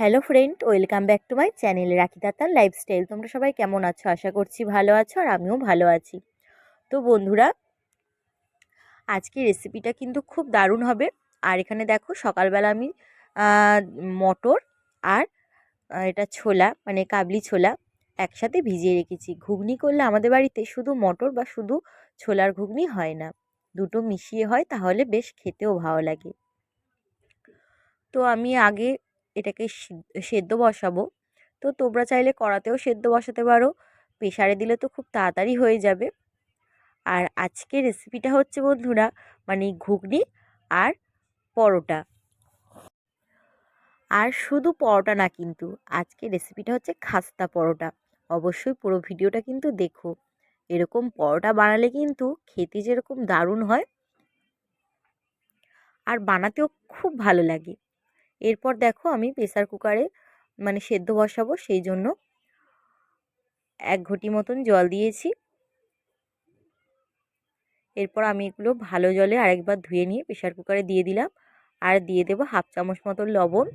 Hello friend welcome back to my channel Rakhi Datar lifestyle তোমরা সবাই কেমন আছো? আশা করছি ভালো আছো আর আমিও ভালো আছি। তো বন্ধুরা, আজকে রেসিপিটা কিন্তু খুব দারুণ হবে। আর এখানে দেখো, সকালবেলা আমি মটর আর এটা ছোলা মানে কাবলি ছোলা একসাথে ভিজিয়ে রেখেছি। ঘুগনি করলে আমাদের বাড়িতে শুধু মটর বা শুধু ছোলার ঘুগনি হয় না। দুটো মিশিয়ে হয়, তাহলে বেশ খেতেও ভালো লাগে। তো আমি আগে এটাকে সেদ্ধ বসাবো। তো তোমরা চাইলে কড়াতেও সেদ্ধ বসাতে পারো। প্রেশারে দিলে তো খুব তাড়াতাড়ি হয়ে যাবে। আর আজকের রেসিপিটা হচ্ছে বন্ধুরা মানে ঘুগনি আর পরোটা। আর শুধু পরোটা না কিন্তু আজকে রেসিপিটা হচ্ছে খাস্তা পরোটা। অবশ্যই পুরো ভিডিওটা কিন্তু দেখো। এরকম পরোটা বানালে কিন্তু খেতে যেরকম দারুণ হয়, আর বানাতেও খুব ভালো লাগে। এরপর দেখো আমি প্রেসার কুকারে মানে সেদ্ধ বসাবো সেই জন্য এক ঘটি মতন জল দিয়েছি। এরপর আমি এগুলো ভালো জলে আরেকবার ধুয়ে নিয়ে প্রেশার কুকারে দিয়ে দিলাম। আর দিয়ে দেবো হাফ চামচ মতো লবণ।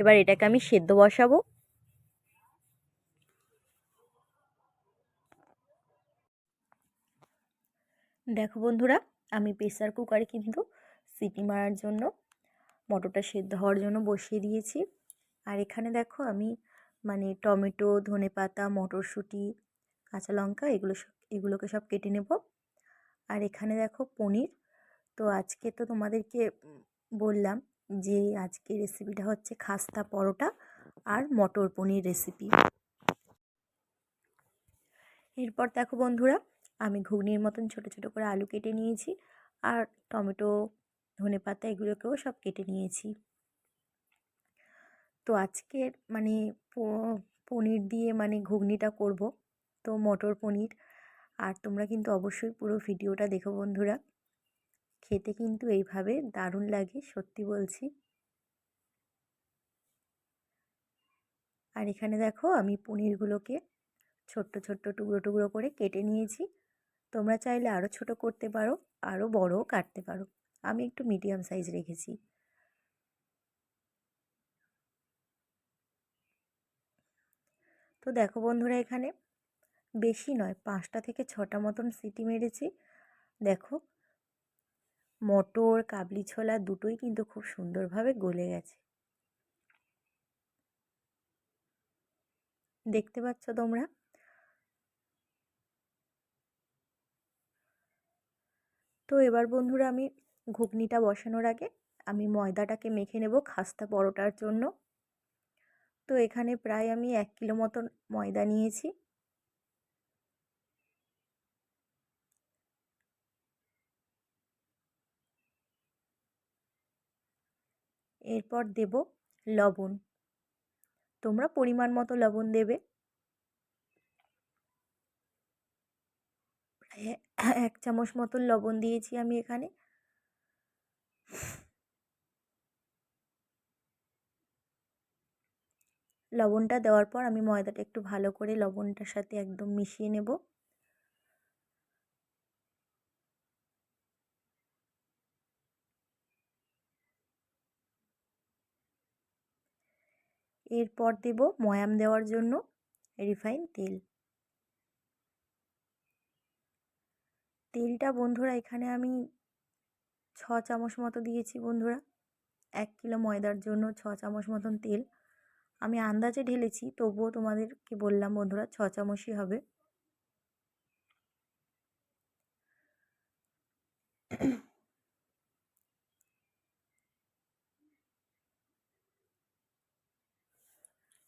এবার এটাকে আমি সেদ্ধ বসাবো। দেখো বন্ধুরা, আমি প্রেসার কুকারে কিন্তু সিটি মারার জন্য, মটরটা সেদ্ধ হওয়ার জন্য বসিয়ে দিয়েছি। আর এখানে দেখো আমি মানে টমেটো ধনে পাতা মটরশুঁটি, কাঁচা লঙ্কা এগুলো এগুলোকে সব কেটে নেব। আর এখানে দেখো পনির। তো আজকে তো তোমাদেরকে বললাম যে আজকে রেসিপিটা হচ্ছে খাস্তা পরোটা আর মটর পনির রেসিপি। এরপর দেখো বন্ধুরা, আমি ঘুগনির মতন ছোট ছোট করে আলু কেটে নিয়েছি। আর টমেটো ধনে পাতা এগুলোকেও সব কেটে নিয়েছি। তো আজকের মানে পনির দিয়ে মানে ঘুগনিটা করব, তো মটর পনির। আর তোমরা কিন্তু অবশ্যই পুরো ভিডিওটা দেখো বন্ধুরা। খেতে কিন্তু এইভাবে দারুণ লাগে, সত্যি বলছি। আর এখানে দেখো আমি পনিরগুলোকে ছোট্ট ছোট্ট, টুকরো টুকরো করে কেটে নিয়েছি। তোমরা চাইলে আরও ছোট করতে পারো আরও বড়ও কাটতে পারো। আমি একটু মিডিয়াম সাইজ রেখেছি। তো দেখো বন্ধুরা এখানে বেশি নয়, পাঁচটা থেকে ছটা মতন সিটি মেরেছি। দেখো, মটর, কাবলি ছোলা দুটোই কিন্তু খুব সুন্দরভাবে গলে গেছে। দেখতে পাচ্ছ তোমরা? তো এবার বন্ধুরা আমি ঘুগনিটা বসানোর আগে আমি ময়দাটাকে মেখে নেব খাস্তা পরোটার জন্য। তো এখানে প্রায় আমি এক কিলো মতন ময়দা নিয়েছি। এরপর দেব লবণ। তোমরা পরিমাণ মতো লবণ দেবে। এক চামচ মতন লবণ দিয়েছি আমি এখানে। লবণটা দেওয়ার পর আমি ময়দাটা একটু ভালো করে লবণটার সাথে একদম মিশিয়ে নেব। এরপর দেব ময়াম দেওয়ার জন্য রিফাইন তেল। তেলটা বন্ধুরা এখানে আমি ছ চামচ মতো দিয়েছি বন্ধুরা। এক কিলো ময়দার জন্য ছ চামচ মতন তেল। আমি আন্দাজে ঢেলেছি, তবুও তোমাদেরকে বললাম বন্ধুরা, ছ চামচই হবে।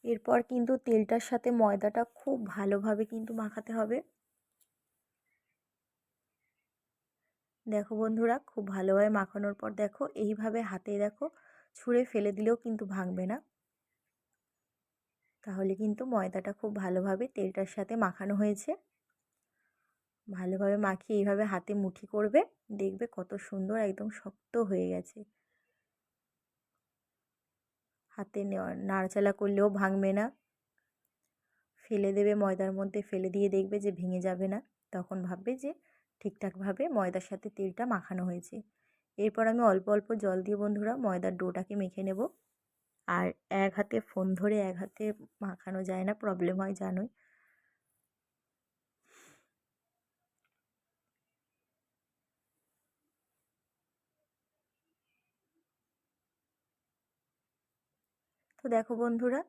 এরপর কিন্তু তেলটার সাথে ময়দাটা খুব ভালোভাবে কিন্তু মাখাতে হবে। দেখো বন্ধুরা, খুব ভালোভাবে মাখানোর পর দেখো, এইভাবে হাতে দেখো ছুঁড়ে ফেলে দিলেও কিন্তু ভাঙবে না। তাহলে কিন্তু ময়দাটা খুব ভালোভাবে তেলটার সাথে মাখানো হয়েছে। ভালোভাবে মাখিয়ে এইভাবে হাতে মুঠি করবে, দেখবে কত সুন্দর একদম শক্ত হয়ে গেছে। হাতে নাড়াচালা করলেও ভাঙবে না। ফেলে দেবে ময়দার মধ্যে, ফেলে দিয়ে দেখবে যে ভেঙে যাবে না। তখন ভাববে যে ঠিকঠাকভাবে ময়দার সাথে তেলটা মাখানো হয়েছে। এরপর আমি অল্প অল্প জল দিয়ে বন্ধুরা ময়দার ডোটাকে মেখে নেব। আর এক হাতে ফোন ধরে এক হাতে মাখানো যায় না প্রবলেম হয় জানোই। তো দেখো বন্ধুরা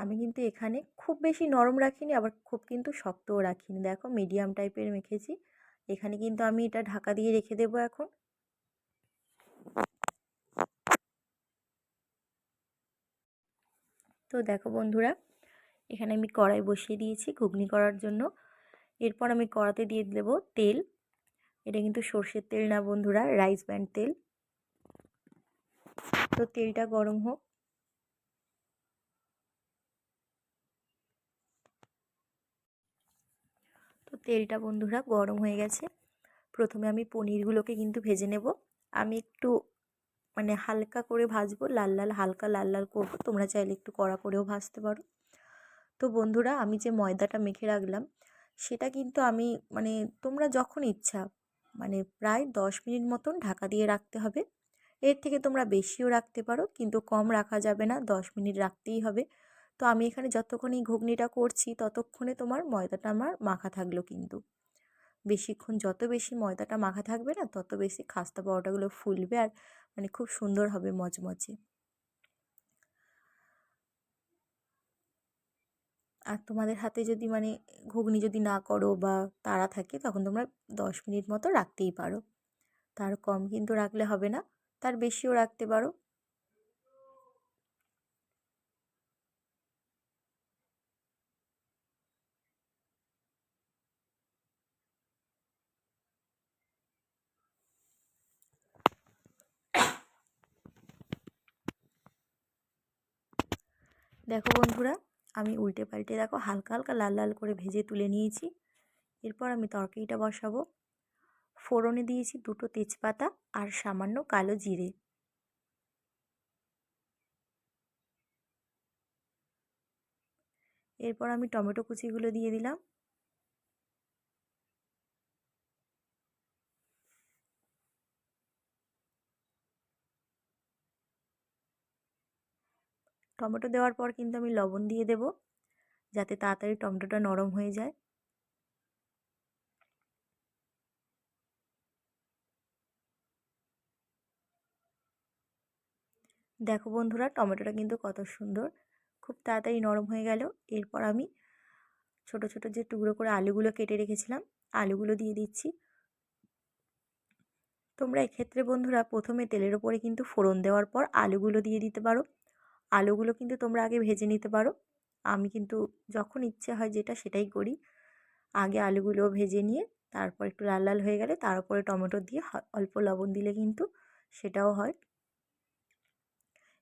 আমি কিন্তু এখানে খুব বেশি নরম রাখিনি, আবার খুব কিন্তু শক্তও রাখিনি। দেখো মিডিয়াম টাইপের মেখেছি। এখানে কিন্তু আমি এটা ঢাকা দিয়ে রেখে দেবো এখন। তো দেখো বন্ধুরা, এখানে আমি কড়াই বসিয়ে দিয়েছি ঘুগনি করার জন্য। এরপর আমি কড়াতে দিয়ে দেবো তেল। এটা কিন্তু সর্ষের তেল না বন্ধুরা রাইস ব্যান্ড তেল। তো তেলটা গরম হোক তো তেলটা বন্ধুরা গরম হয়ে গেছে। প্রথমে আমি পনিরগুলোকে কিন্তু ভেজে নেব। আমি একটু মানে হালকা করে ভাজবো, লাল লাল, হালকা লাল লাল করব। তোমরা চাইলে একটু কড়া করেও ভাজতে পারো। তো বন্ধুরা, আমি যে ময়দাটা মেখে রাখলাম, সেটা কিন্তু আমি মানে তোমরা যখন ইচ্ছা মানে প্রায় দশ মিনিট মতন ঢাকা দিয়ে রাখতে হবে। এর থেকে তোমরা বেশিও রাখতে পারো, কিন্তু কম রাখা যাবে না। দশ মিনিট রাখতেই হবে। তো আমি এখানে যতক্ষণ এই ঘুগনিটা করছি, ততক্ষণে তোমার ময়দাটা আমার মাখা থাকল কিন্তু। বেশিক্ষণ যত বেশি ময়দাটা মাখা থাকবে না, তত বেশি খাস্তা পরোটাগুলো ফুলবে আর মানে খুব সুন্দর হবে মচমচে। আর তোমাদের হাতে যদি মানে ঘুগনি যদি না করো বা তাড়া থাকে, তখন তোমরা দশ মিনিট মতো রাখতেই পারো। তার কম কিন্তু রাখলে হবে না, তার বেশিও রাখতে পারো। দেখো বন্ধুরা, আমি উল্টে পাল্টে দেখো হালকা হালকা লাল লাল করে ভেজে তুলে নিয়েছি। এরপর আমি তরকারিটা বসাবো। ফোড়নে দিয়েছি দুটো তেজপাতা আর সামান্য কালো জিরে। এরপর আমি টমেটো কুচিগুলো দিয়ে দিলাম। টমেটো দেওয়ার পর কিন্তু আমি লবণ দিয়ে দেব, যাতে তাড়াতাড়ি টমেটোটা নরম হয়ে যায়। দেখো বন্ধুরা, টমেটোটা কিন্তু কত সুন্দর, খুব তাড়াতাড়ি নরম হয়ে গেল। এরপর আমি ছোট ছোট যে টুকরো করে আলুগুলো কেটে রেখেছিলাম, আলুগুলো দিয়ে দিচ্ছি। তোমরা এক্ষেত্রে বন্ধুরা প্রথমে তেলের ওপরে কিন্তু ফোড়ন দেওয়ার পর আলুগুলো দিয়ে দিতে পারো। আলুগুলো কিন্তু তোমরা আগে ভেজে নিতে পারো। আমি কিন্তু যখন ইচ্ছে হয় যেটা সেটাই করি। আগে আলুগুলো ভেজে নিয়ে তারপর একটু লাল লাল হয়ে গেলে তার উপরে টমেটো দিয়ে অল্প লবণ দিলে কিন্তু সেটাও হয়।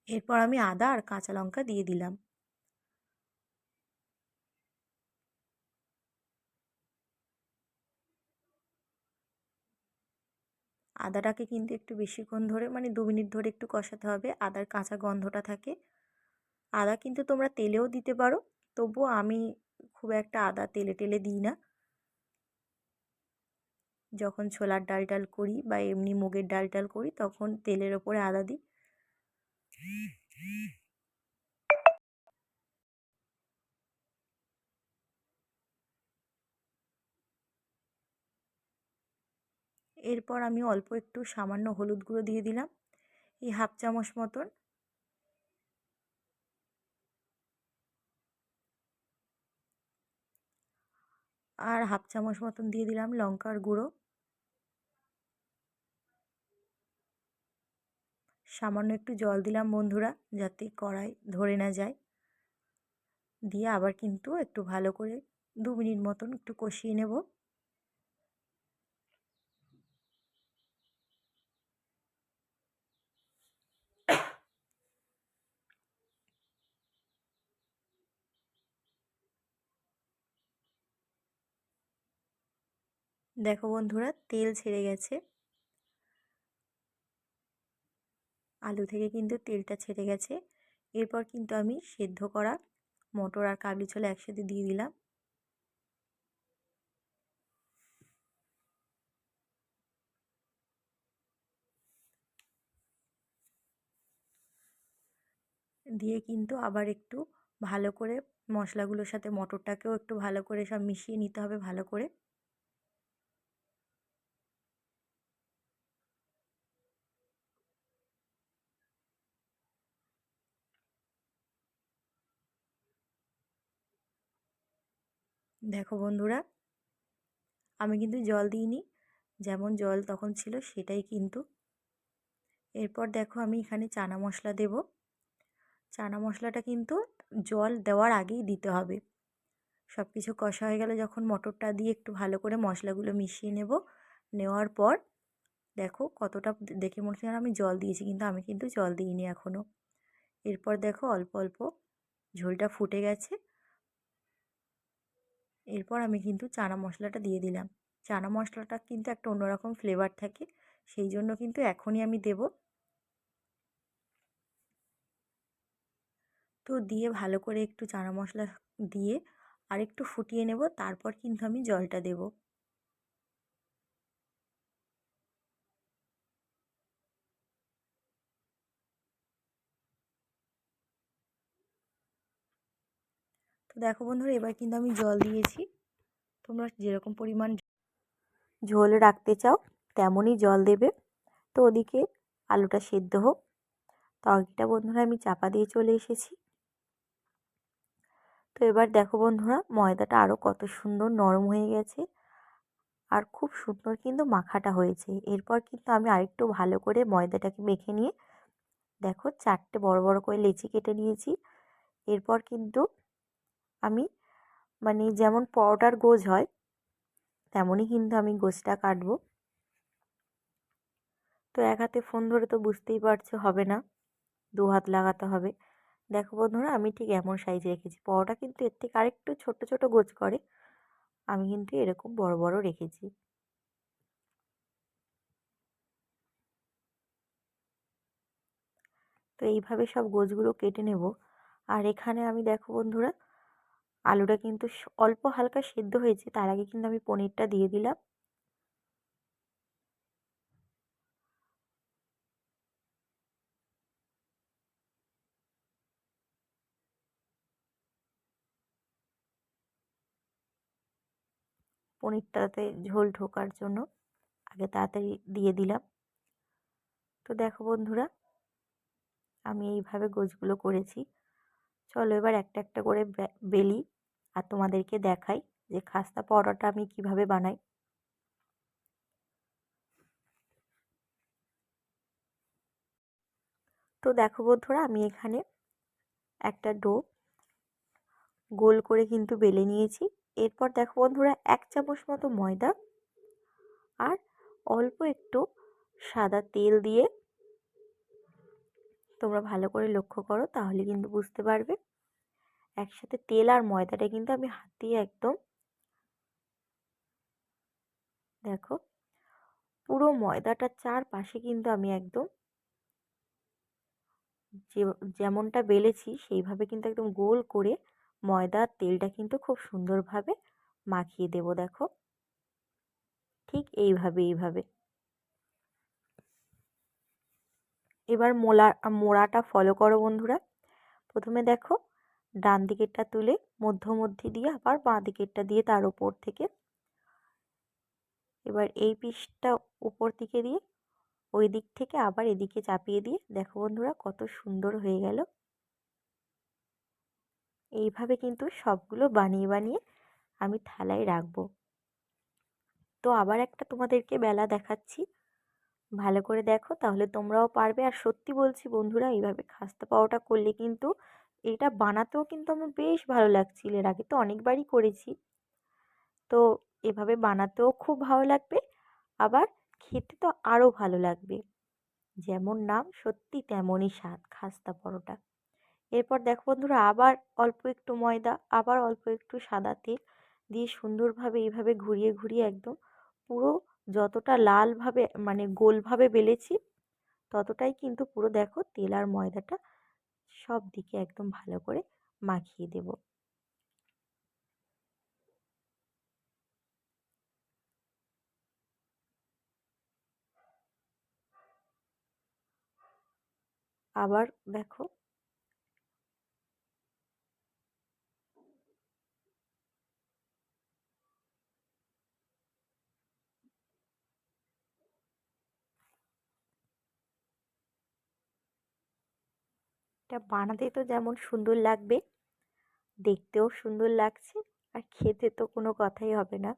এরপর আমি আদা আর কাঁচা লঙ্কা দিয়ে দিলাম। আদাটাকে কিন্তু একটু বেশিক্ষণ ধরে মানে দু মিনিট ধরে একটু কষাতে হবে। আদার কাঁচা গন্ধটা থাকে। আদা কিন্তু তোমরা তেলেও দিতে পারো। তবুও আমি খুব একটা আদা তেলে টেলে দিই না। যখন ছোলার ডাল টাল করি বা এমনি মুগের ডাল টাল করি, তখন তেলের ওপরে আদা দিই। এরপর আমি অল্প একটু সামান্য হলুদ গুঁড়ো দিয়ে দিলাম। এই হাফ চামচ মতন আর হাফ চামচ মতন দিয়ে দিলাম লঙ্কার গুঁড়ো। সামান্য একটু জল দিলাম বন্ধুরা, যাতে কড়াই ধরে না যায়। দিয়ে আবার কিন্তু একটু ভালো করে দু মিনিট মতন একটু কষিয়ে নেব। দেখো বন্ধুরা, তেল ছেড়ে গেছে। আলু থেকে কিন্তু তেলটা ছেড়ে গেছে। এরপর কিন্তু আমি সেদ্ধ করা মটর আর কাবলি ছোলা একসাথে দিয়ে দিলাম। দিয়ে কিন্তু আবার একটু ভালো করে মশলাগুলোর সাথে মটরটাকেও একটু ভালো করে সব মিশিয়ে নিতে হবে ভালো করে। দেখো বন্ধুরা, আমি কিন্তু জল দিইনি। যেমন জল তখন ছিল সেটাই কিন্তু। এরপর দেখো আমি এখানে চানা মশলা দেব। চানা মশলাটা কিন্তু জল দেওয়ার আগেই দিতে হবে। সব কিছু কষা হয়ে গেলে যখন মটরটা দিয়ে একটু ভালো করে মশলাগুলো মিশিয়ে নেব, নেওয়ার পর দেখো কতটা দেখে মনে হচ্ছে আমি জল দিয়েছি, কিন্তু আমি কিন্তু জল দিইনি এখনও এরপর দেখো অল্প অল্প ঝোলটা ফুটে গেছে। এরপর আমি কিন্তু চানা মশলাটা দিয়ে দিলাম। চানা মশলাটা কিন্তু একটা অন্যরকম ফ্লেভার থাকে, সেই জন্য কিন্তু এখনই আমি দেব। তো দিয়ে ভালো করে একটু চানা মশলা দিয়ে আর একটু ফুটিয়ে নেব, তারপর কিন্তু আমি জলটা দেব। তো দেখো বন্ধুরা, এবার কিন্তু আমি জল দিয়েছি। তোমরা যেরকম পরিমাণ ঝোল রাখতে চাও, তেমনই জল দেবে। তো ওদিকে আলুটা সেদ্ধ হোক। তরকিটা বন্ধুরা আমি চাপা দিয়ে চলে এসেছি। তো এবার দেখো বন্ধুরা, ময়দাটা আরও কত সুন্দর নরম হয়ে গেছে আর খুব সুন্দর কিন্তু মাখাটা হয়েছে। এরপর কিন্তু আমি আরেকটু ভালো করে ময়দাটাকে মেখে নিয়ে, দেখো চারটে বড় বড় করে লেচি কেটে নিয়েছি। এরপর কিন্তু আমি মানে যেমন পরোটার গোজ হয়, তেমনই কিন্তু আমি গোছটা কাটবো। তো এক হাতে ফোন ধরে তো বুঝতেই পারছ, হবে না। দু হাত লাগাতে হবে। দেখো বন্ধুরা, আমি ঠিক এমন সাইজে রেখেছি। পরোটা কিন্তু এর থেকে আরেকটু ছোট ছোট গোজ করে। আমি কিন্তু এরকম বড় বড় রেখেছি। তো এইভাবে সব গোছগুলো কেটে নেব। আর এখানে আমি দেখো বন্ধুরা আলুটা কিন্তু অল্প হালকা সেদ্ধ হয়েছে, তার আগে কিন্তু আমি পনিরটা দিয়ে দিলাম। পনিরটাতে ঝোল ঢোকার জন্য আগে তাড়াতাড়ি দিয়ে দিলাম। তো দেখো বন্ধুরা, আমি এইভাবে গোছগুলো করেছি। চলো এবার একটা একটা করে বেলি। আর তোমাদেরকে দেখাই যে খাস্তা পরোটা আমি কীভাবে বানাই। তো দেখো বন্ধুরা, আমি এখানে একটা ডো গোল করে কিন্তু বেলে নিয়েছি। এরপর দেখো বন্ধুরা, এক চামচ মতো ময়দা আর অল্প একটু সাদা তেল দিয়ে তোমরা ভালো করে লক্ষ্য করো, তাহলে কিন্তু বুঝতে পারবে। একসাথে তেল আর ময়দাটা কিন্তু আমি হাত দিয়ে একদম দেখো, পুরো ময়দাটার চারপাশে কিন্তু আমি একদম যে, যেমনটা বেলেছি সেইভাবে কিন্তু একদম গোল করে ময়দার তেলটা কিন্তু খুব সুন্দরভাবে মাখিয়ে দেব, দেখো। ঠিক এইভাবে এইভাবে। এবার মোলা, মোড়াটা ফলো করো বন্ধুরা। প্রথমে দেখো ডান দিকেরটা তুলে মধ্যমধ্যে দিয়ে আবার বাঁ দিকেরটা দিয়ে তার উপর থেকে এবার এই পিসটা উপর দিকে দিয়ে ওই দিক থেকে আবার এদিকে চাপিয়ে দিয়ে দেখো বন্ধুরা কত সুন্দর হয়ে গেল। এইভাবে কিন্তু সবগুলো বানিয়ে বানিয়ে আমি থালায় রাখব। তো আবার একটা তোমাদেরকে বেলা দেখাচ্ছি। ভালো করে দেখো তাহলে তোমরাও পারবে। আর সত্যি বলছি বন্ধুরা, এইভাবে খাস্তা পাওয়াটা করলে কিন্তু এটা বানাতেও কিন্তু আমার বেশ ভালো লাগছিল। এর আগে তো অনেকবারই করেছি। তো এভাবে বানাতেও খুব ভালো লাগবে। আবার খেতে তো আরও ভালো লাগবে। যেমন নাম সত্যি তেমনই স্বাদ, খাস্তা পরোটা। এরপর দেখো বন্ধুরা, আবার অল্প একটু ময়দা, আবার অল্প একটু সাদা তেল দিয়ে সুন্দরভাবে এইভাবে ঘুরিয়ে ঘুরিয়ে একদম পুরো যতটা লালভাবে মানে গোলভাবে বেলেছি, ততটাই কিন্তু পুরো দেখো তেল আর ময়দাটা সব দিকে একদম ভালো করে মাখিয়ে দেব। আবার দেখো এটা বানাতে তো যেমন সুন্দর লাগবে, দেখতেও সুন্দর লাগছে আর খেতে তো কোনো কথাই হবে না।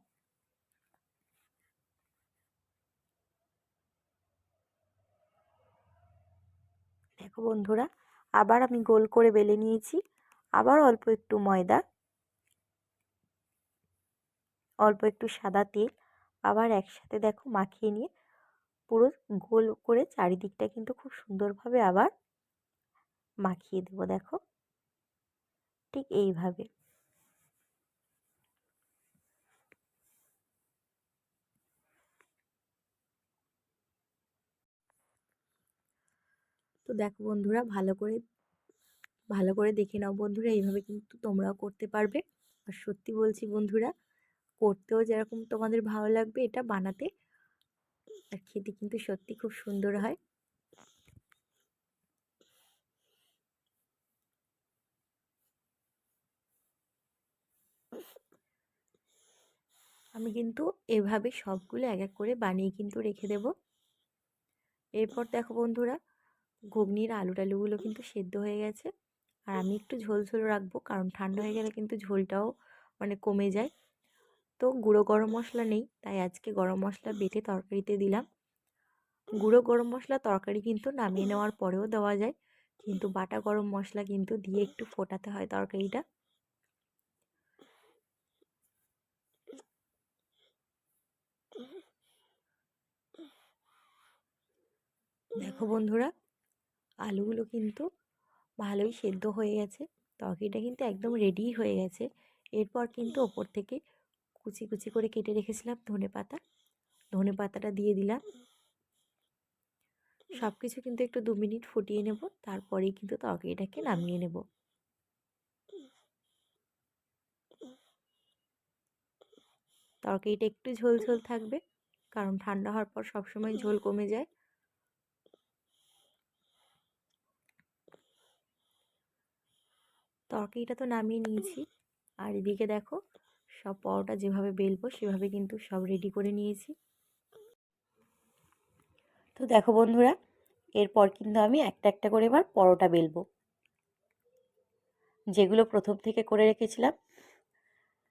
দেখো বন্ধুরা, আবার আমি গোল করে বেলে নিয়েছি, আবার অল্প একটু ময়দা, অল্প একটু সাদা তেল, আবার একসাথে দেখো মাখিয়ে নিয়ে পুরো গোল করে চারিদিকটা কিন্তু খুব সুন্দরভাবে আবার মাখিয়ে দেবো, দেখো। ঠিক এইভাবে। তো দেখো বন্ধুরা, ভালো করে ভালো করে দেখে নাও বন্ধুরা, এইভাবে কিন্তু তোমরাও করতে পারবে। আর সত্যি বলছি বন্ধুরা, করতেও যেরকম তোমাদের ভালো লাগবে, এটা বানাতে আর খেতে কিন্তু সত্যি খুব সুন্দর হয়। আমি কিন্তু এভাবে সবগুলো এক এক করে বানিয়ে কিন্তু রেখে দেব। এরপর দেখো বন্ধুরা, ঘুগনির আলু টালুগুলো কিন্তু সেদ্ধ হয়ে গেছে। আর আমি একটু ঝোল ঝোল রাখব কারণ ঠান্ডা হয়ে গেলে কিন্তু ঝোলটাও মানে কমে যায়। তো গুঁড়ো গরম মশলা নেই, তাই আজকে গরম মশলা বেটে তরকারিতে দিলাম। গুঁড়ো গরম মশলা তরকারি কিন্তু নামিয়ে নেওয়ার পরেও দেওয়া যায়, কিন্তু বাটা গরম মশলা কিন্তু দিয়ে একটু ফোটাতে হয় তরকারিটা। দেখো বন্ধুরা, আলুগুলো কিন্তু ভালোই সেদ্ধ হয়ে গেছে। তরকারিটা কিন্তু একদম রেডি হয়ে গেছে। এরপর কিন্তু ওপর থেকে কুচি কুচি করে কেটে রেখেছিলাম ধনে পাতা। ধনে পাতাটা দিয়ে দিলাম। সব কিছু কিন্তু একটু দু মিনিট ফুটিয়ে নেব। তারপরেই কিন্তু তরকারিটাকে নামিয়ে নেব। তরকারিটা একটু ঝোল ঝোল থাকবে। কারণ ঠান্ডা হওয়ার পর সবসময় ঝোল কমে যায়। তরকারিটা তো নামিয়ে নিয়েছি। আর এদিকে দেখো, সব পরোটা যেভাবে বেলবো, সেভাবে কিন্তু সব রেডি করে নিয়েছি। তো দেখো বন্ধুরা, এরপর কিন্তু আমি একটা একটা করে এবার পরোটা বেলবো। যেগুলো প্রথম থেকে করে রেখেছিলাম,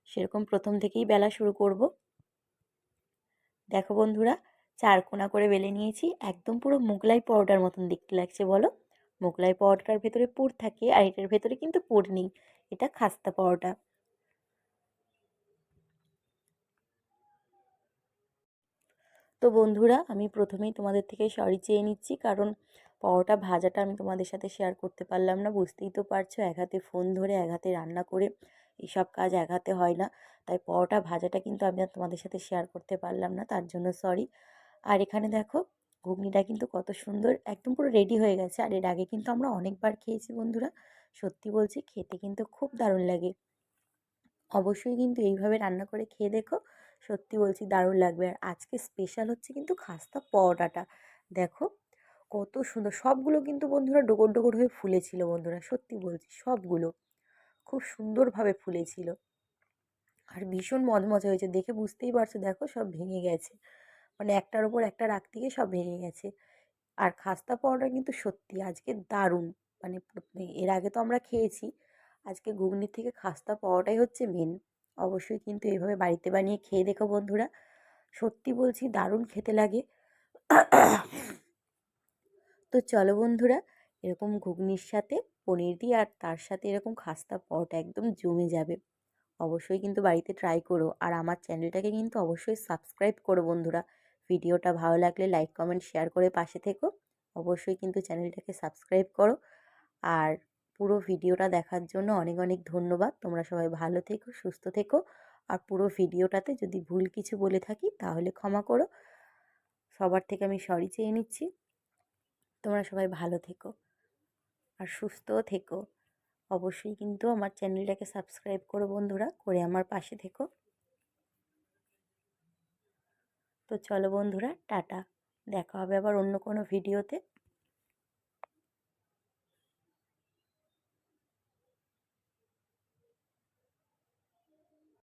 সেরকম প্রথম থেকেই বেলা শুরু করব। দেখো বন্ধুরা, চার কোনা করে বেলে নিয়েছি, একদম পুরো মোগলাই পরোটার মতন দেখতে লাগছে, বলো? মোগলাই পরোটার ভেতরে পুর থাকে আর এটার ভেতরে কিন্তু পুর নেই। এটা খাস্তা পরোটা। তো বন্ধুরা, আমি প্রথমেই তোমাদের থেকে সরি চেয়ে নিচ্ছি, কারণ পরোটা ভাজাটা আমি তোমাদের সাথে শেয়ার করতে পারলাম না। বুঝতেই তো পারছ, এক হাতে ফোন ধরে, এক হাতে রান্না করে এইসব কাজ এক হাতে হয় না। তাই পরোটা ভাজাটা কিন্তু আমি আর তোমাদের সাথে শেয়ার করতে পারলাম না, তার জন্য সরি আর এখানে দেখো ঘুগনিটা কিন্তু কত সুন্দর, একদম পুরো রেডি হয়ে গেছে। আর এর আগে কিন্তু আমরা অনেকবার খেয়েছি বন্ধুরা। সত্যি বলছি, খেতে কিন্তু খুব দারুণ লাগে। অবশ্যই কিন্তু এইভাবে রান্না করে খেয়ে দেখো, সত্যি বলছি দারুণ লাগবে। আর আজকে স্পেশাল হচ্ছে কিন্তু খাস্তা পরোটাটা। দেখো, কত সুন্দর, সবগুলো কিন্তু বন্ধুরা ডোগর ডোগর হয়ে ফুলেছিল বন্ধুরা, সত্যি বলছি, সবগুলো খুব সুন্দরভাবে ফুলেছিল। আর ভীষণ মজমজা হয়েছে, দেখে বুঝতেই পারছ, দেখো সব ভেঙে গেছে। মানে একটার ওপর একটা রাখতে গিয়ে সব ভেঙে গেছে। আর খাস্তা পরোটা কিন্তু সত্যি আজকে দারুণ। মানে এর আগে তো আমরা খেয়েছি, আজকে ঘুগনির থেকে খাস্তা পাওয়াটাই হচ্ছে মেন অবশ্যই কিন্তু এইভাবে বাড়িতে বানিয়ে খেয়ে দেখো বন্ধুরা। সত্যি বলছি দারুণ খেতে লাগে। তো চলো বন্ধুরা, এরকম ঘুগনির সাথে পনির দিয়ে আর তার সাথে এরকম খাস্তা পরোটা একদম জমে যাবে। অবশ্যই কিন্তু বাড়িতে ট্রাই করো। আর আমার চ্যানেলটাকে কিন্তু অবশ্যই সাবস্ক্রাইব করো বন্ধুরা। ভিডিওটা ভালো লাগলে লাইক, কমেন্ট, শেয়ার করে পাশে থেকো। অবশ্যই কিন্তু চ্যানেলটাকে সাবস্ক্রাইব করো। আর পুরো ভিডিওটা দেখার জন্য অনেক অনেক ধন্যবাদ। তোমরা সবাই ভালো থেকো, সুস্থ থেকো। আর পুরো ভিডিওটাতে যদি ভুল কিছু বলে থাকি তাহলে ক্ষমা করো। সবার থেকে আমি সরি চেয়ে নিচ্ছি। তোমরা সবাই ভালো থেকো আর সুস্থও থেকো। অবশ্যই কিন্তু আমার চ্যানেলটাকে সাবস্ক্রাইব করো বন্ধুরা, করে আমার পাশে থেকো। তো চলো বন্ধুরা টাটা। দেখা হবে আবার অন্য কোনো ভিডিওতে।